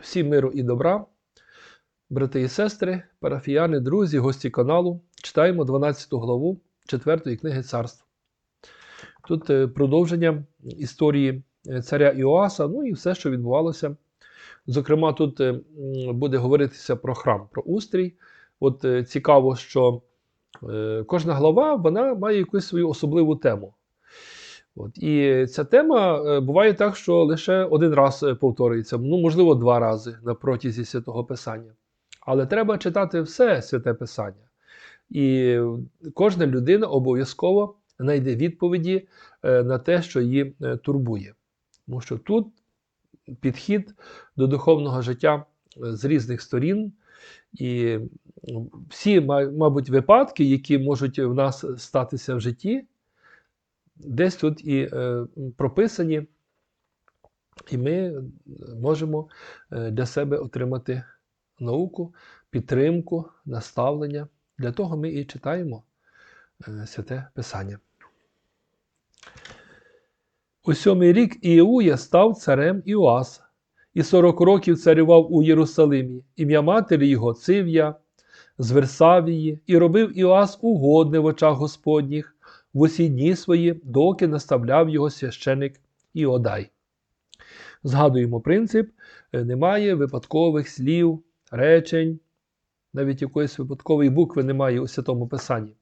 Всім миру і добра, брати і сестри, парафіяни, друзі, гості каналу. Читаємо 12 главу 4 книги царств. Тут е, продовження історії е, царя Іоаса, ну і все, що відбувалося. Зокрема, тут е, буде говоритися про храм, про устрій. От цікаво, що кожна глава вона має якусь свою особливу тему. От. І ця тема е, буває так, що лише один раз е, повторюється, ну, можливо, два рази на протязі святого Писання. Але треба читати все святе Писання. І кожна людина обов'язково знайде відповіді е, на те, що її турбує. Тому що тут підхід до духовного життя з різних сторін. І всі, мабуть, випадки, які можуть в нас статися в житті, десь тут і е, прописані, і ми можемо е, для себе отримати науку, підтримку, наставлення. Для того ми і читаємо е, святе Писання. У сьомий рік Іуя став царем Іоас, і сорок років царював у Єрусалимі. Ім'я матері його Цив'я з Версавії, і робив Іоас угодне в очах Господніх в усі дні свої, доки наставляв його священик Іодай. Згадуємо принцип: е, немає випадкових слів, речень, навіть якоїсь випадкової букви немає у Святому Писанні.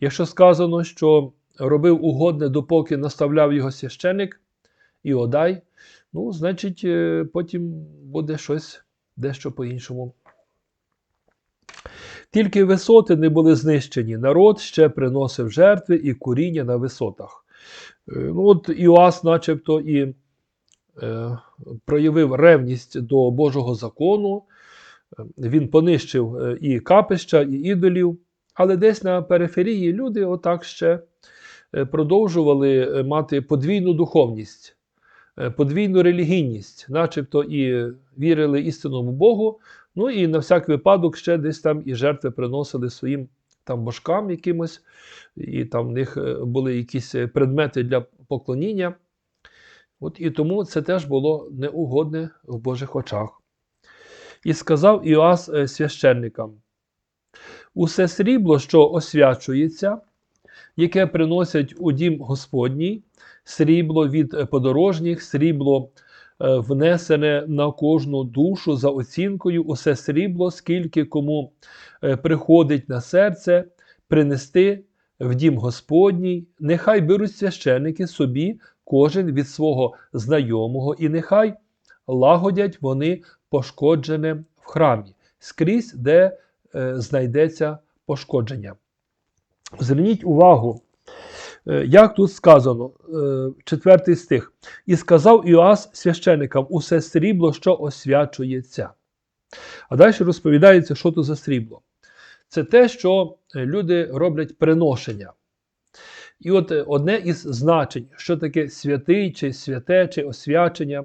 Якщо сказано, що робив угодне, допоки наставляв його священик Іодай, ну, значить, е, потім буде щось дещо по-іншому. Тільки висоти не були знищені, народ ще приносив жертви і куріння на висотах. Е, Ну, от Іоас, начебто, і е, проявив ревність до Божого закону, Е, він понищив е, і капища, і ідолів, але десь на периферії люди отак ще продовжували мати подвійну духовність, подвійну релігійність, начебто і вірили істинному Богу, ну і на всяк випадок ще десь там і жертви приносили своїм там божкам якимось, і там в них е, були якісь е, предмети для поклоніння. От і тому це теж було неугодне в Божих очах. І сказав Іоас е, священникам: Усе срібло, що освячується, яке приносять у дім Господній, срібло від подорожніх, срібло внесене на кожну душу за оцінкою, усе срібло, скільки кому е, приходить на серце, принести в дім Господній, нехай беруть священики собі кожен від свого знайомого, і нехай лагодять вони пошкоджене в храмі, скрізь, де е, знайдеться пошкодження. Зверніть увагу, е, як тут сказано, е, четвертий стих. І сказав Іоас священикам усе срібло, що освячується. А далі розповідається, що то за срібло. Це те, що е, люди роблять приношення. І от е, одне із значень, що таке святий, чи святе, чи освячення,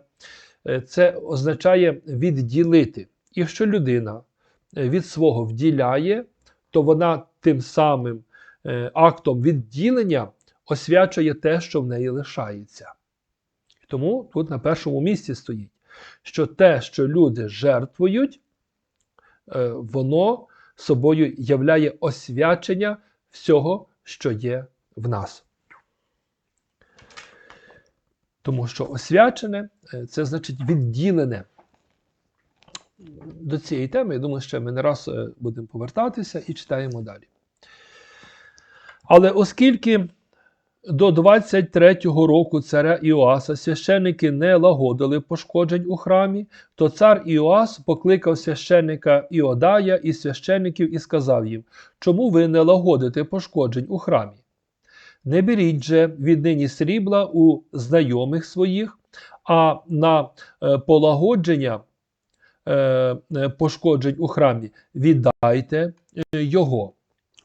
е, це означає відділити. І якщо людина е, від свого вділяє, то вона тим самим е, актом відділення освячує те, що в неї лишається. Тому тут на першому місці стоїть, що те, що люди жертвують, е, воно собою являє освячення всього, що є в нас. Тому що освячене е, це значить відділене. До цієї теми, я думаю, ще ми не раз е, будемо повертатися і читаємо далі. Але оскільки до 23-го року царя Іоаса священники не лагодили пошкоджень у храмі, то цар Іоас покликав священника Іодая і священників і сказав їм, чому ви не лагодите пошкоджень у храмі? Не беріть же віднині срібла у знайомих своїх, а на е, полагодження е, е, пошкоджень у храмі віддайте його.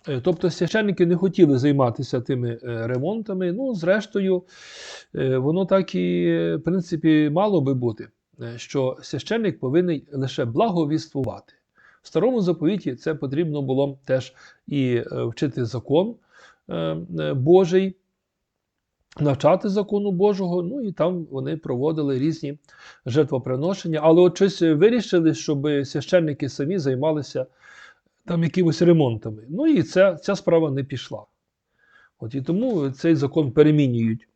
Е, Тобто священники не хотіли займатися тими е, ремонтами. Ну, зрештою, е, воно так і, в принципі, мало би бути, що священник повинен лише благовіствувати. В старому заповіті це потрібно було теж і вчити закон Божий, навчати закону Божого. Ну і там вони проводили різні жертвоприношення. Але от щось вирішили, щоб священники самі займалися там якимось ремонтами. Ну і ця, ця справа не пішла. От і тому цей закон перемінюють.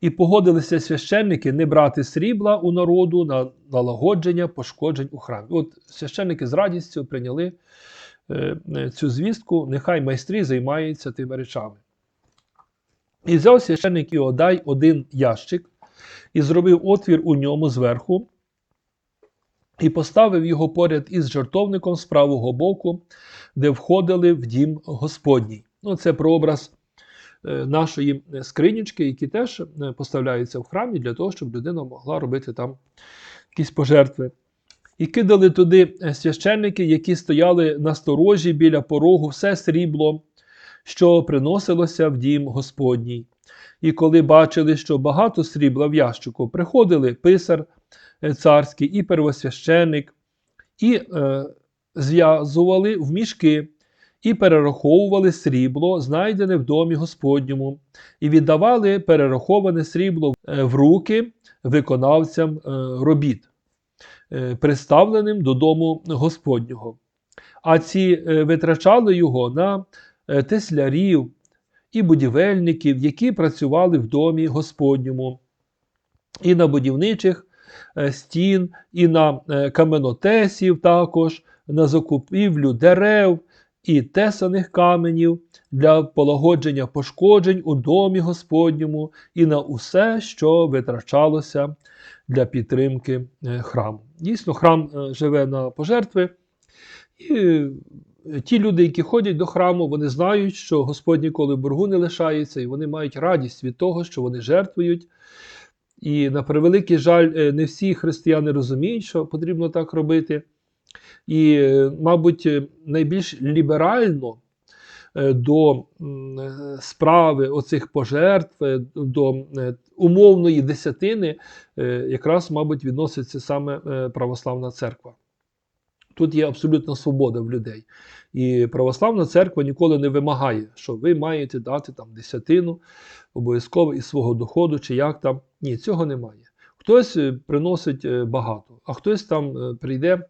І погодилися священники не брати срібла у народу на налагодження пошкоджень у храмі. От священники з радістю прийняли е, цю звістку, нехай майстрі займаються тими речами. І взяв священник Іодай один ящик і зробив отвір у ньому зверху, і поставив його поряд із жертовником з правого боку, де входили в дім Господній. Ну, це прообраз е, нашої скринічки, які теж е, поставляються в храмі для того, щоб людина могла робити там якісь пожертви. І кидали туди е, священники, які стояли на сторожі біля порогу, все срібло, що приносилося в дім Господній. І коли бачили, що багато срібла в ящику, приходили писар е, царський і первосвященник, і е, зв'язували в мішки, і перераховували срібло, знайдене в домі Господньому, і віддавали перераховане срібло е, в руки виконавцям е, робіт, приставленим до дому Господнього. А ці витрачали його на теслярів і будівельників, які працювали в домі Господньому, і на будівничих е, стін, і на е, каменотесів також, на закупівлю дерев і тесаних каменів для полагодження пошкоджень у домі Господньому, і на усе, що витрачалося для підтримки е, храму. Дійсно, храм живе на пожертви. І ті люди, які ходять до храму, вони знають, що Господь ніколи боргу не лишається, і вони мають радість від того, що вони жертвують. І на превеликий жаль, е, не всі християни розуміють, що потрібно так робити. І, е, мабуть, е, найбільш ліберально до справи оцих пожертв, до умовної десятини, якраз, мабуть, відноситься саме православна церква. Тут є абсолютна свобода в людей. І православна церква ніколи не вимагає, що ви маєте дати там десятину обов'язково із свого доходу, чи як там. Ні, цього немає. Хтось е, приносить е, багато, а хтось там е, прийде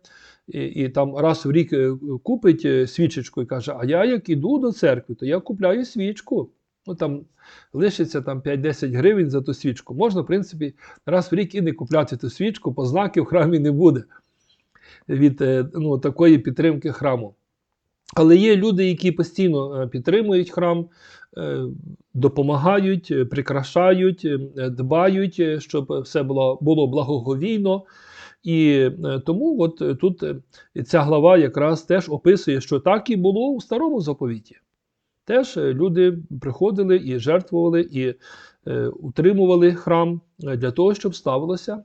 і, і там раз в рік купить свічечку і каже: А я як іду до церкви, то я купляю свічку. Ну там лишиться там 5-10 гривень за ту свічку. Можна, в принципі, раз в рік і не купляти ту свічку, бо знаків в храмі не буде від е, ну, такої підтримки храму. Але є люди, які постійно е, підтримують храм, е, допомагають, прикрашають, дбають, щоб все було, було благоговійно. І тому от тут ця глава якраз теж описує, що так і було у старому заповіті. Теж люди приходили і жертвували, і утримували храм для того, щоб ставилося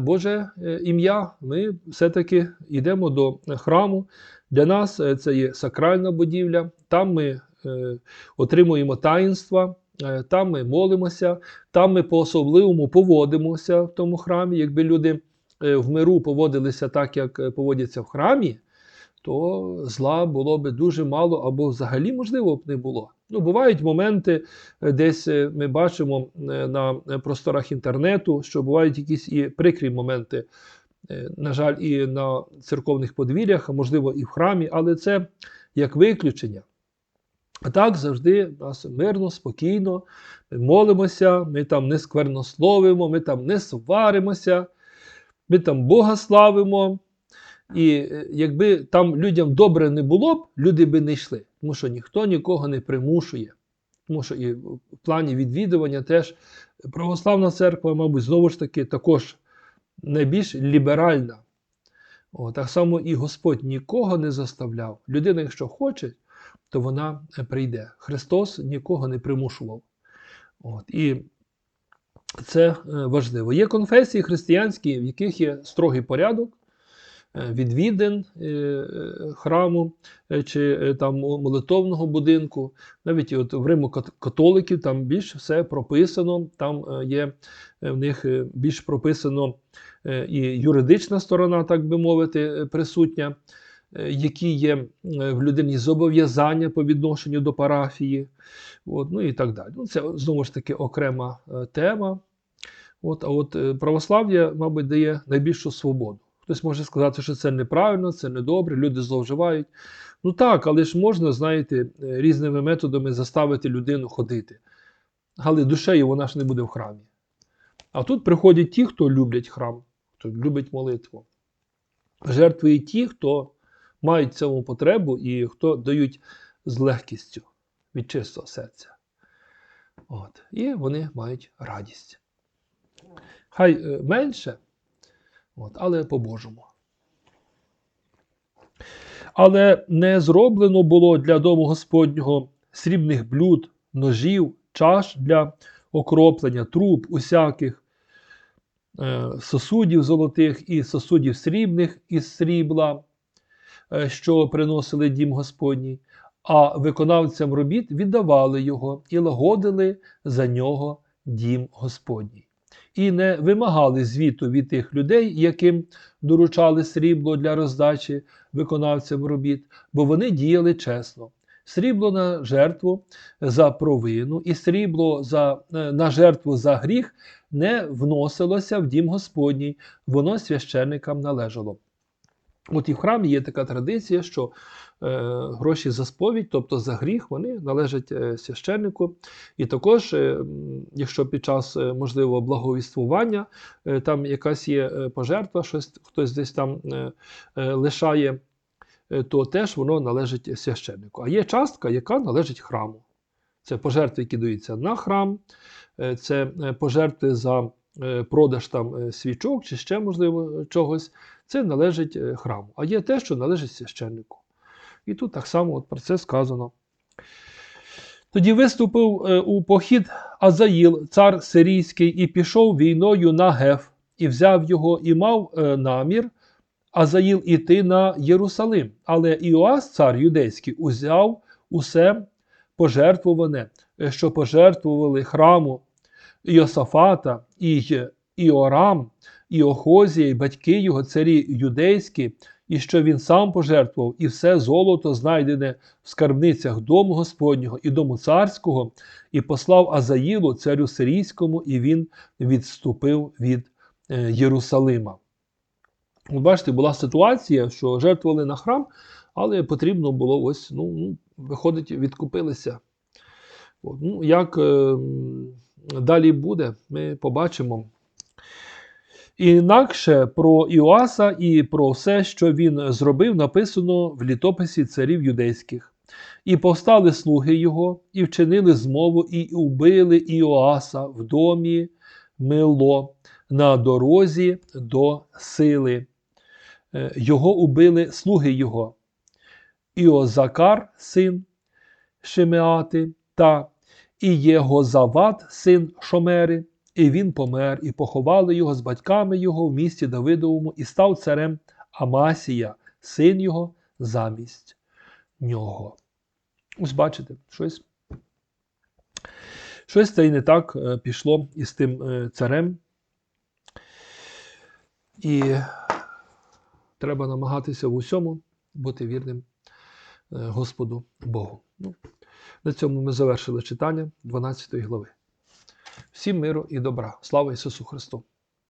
Боже е, ім'я. Ми все-таки йдемо до храму. Для нас е, це є сакральна будівля, там ми е, отримуємо таїнства, е, там ми молимося, там ми по-особливому поводимося в тому храмі. Якби люди е, в миру поводилися так, як е, поводяться в храмі, то зла було би дуже мало або взагалі можливо б не було. Ну, бувають моменти, е, десь е, ми бачимо е, на просторах інтернету, що бувають якісь і прикрі моменти, на жаль, і на церковних подвір'ях, а можливо, і в храмі, але це як виключення. А так завжди нас мирно, спокійно, ми молимося, ми там не сквернословимо, ми там не сваримося, ми там Бога славимо. І е, якби там людям добре не було б, люди би не йшли, тому що ніхто нікого не примушує. Тому що і в плані відвідування теж православна церква, мабуть, знову ж таки також найбільш ліберальна. О, так само і Господь нікого не заставляв. Людина, якщо хоче, то вона е, прийде. Христос нікого не примушував. От, і це е, важливо. Є конфесії християнські, в яких є строгий порядок відвідин е, е, храму е, чи е, там молитовного будинку. Навіть от в Риму католиків там більш все прописано, там е, є е, в них е, більш прописано е, і юридична сторона, так би мовити, е, присутня. е, які є е, в людині зобов'язання по відношенню до парафії, от, ну і так далі. Ну, це знову ж таки окрема е, тема. От, а от е, православ'я, мабуть, дає найбільшу свободу. Хтось може сказати, що це неправильно, це недобре, люди зловживають. Ну так, але ж можна, знаєте, е, різними методами заставити людину ходити. Але душею вона ж не буде в храмі. А тут приходять ті, хто люблять храм, хто любить молитву. Жертвують ті, хто мають цьому потребу і хто дають з легкістю від чистого серця. От. І вони мають радість. Хай е, менше, от, але по-божому. Але не зроблено було для дому Господнього срібних блюд, ножів, чаш для окроплення, труб, усяких е, сосудів золотих і сосудів срібних із срібла, е, що приносили дім Господній, а виконавцям робіт віддавали його і лагодили за нього дім Господній. І не вимагали звіту від тих людей, яким доручали срібло для роздачі виконавцям робіт, бо вони діяли чесно. Срібло на жертву за провину і срібло за, е, на жертву за гріх не вносилося в дім Господній, воно священникам належало. От і в храмі є така традиція, що е, гроші за сповідь, тобто за гріх, вони належать е, священнику. І також, е, якщо під час, е, можливо, благовіствування е, там якась є е, пожертва, щось хтось десь там е, е, лишає, е, то теж воно належить священнику. А є частка, яка належить храму. Це пожертви, які даються на храм, е, це е, пожертви за продаж там свічок чи ще, можливо, чогось. Це належить е, храму. А є те, що належить священнику. І тут так само от про це сказано. Тоді виступив е, у похід Азаїл, цар сирійський, і пішов війною на Геф, і взяв його, і мав е, намір Азаїл іти на Єрусалим. Але Іоас, цар юдейський, узяв усе пожертвуване, що пожертвували храму Іосафата і Іорам, і Охозія, і батьки його, царі юдейські, і що він сам пожертвував, і все золото, знайдене в скарбницях дому Господнього і дому царського, і послав Азаїлу, царю сирійському, і він відступив від е, Єрусалима. От бачите, була ситуація, що жертвували на храм, але потрібно було ось, ну, ну виходить, відкупилися. От, ну, як е, далі буде, ми побачимо. Інакше про Іоаса і про все, що він зробив, написано в літописі царів юдейських. І повстали слуги його, і вчинили змову, і убили Іоаса в домі Мило на дорозі до сили. Е, Його убили слуги його. Іозакар, син Шемеати, та Ієгозават, син Шомери, і він помер, і поховали його з батьками його в місті Давидовому, і став царем Амасія, син його, замість нього. Ось бачите, щось. Щось це і не так е, пішло із тим е, царем. І треба намагатися в усьому бути вірним е, Господу Богу. Ну, на цьому ми завершили читання 12 глави. Всім миру і добра. Слава Ісусу Христу!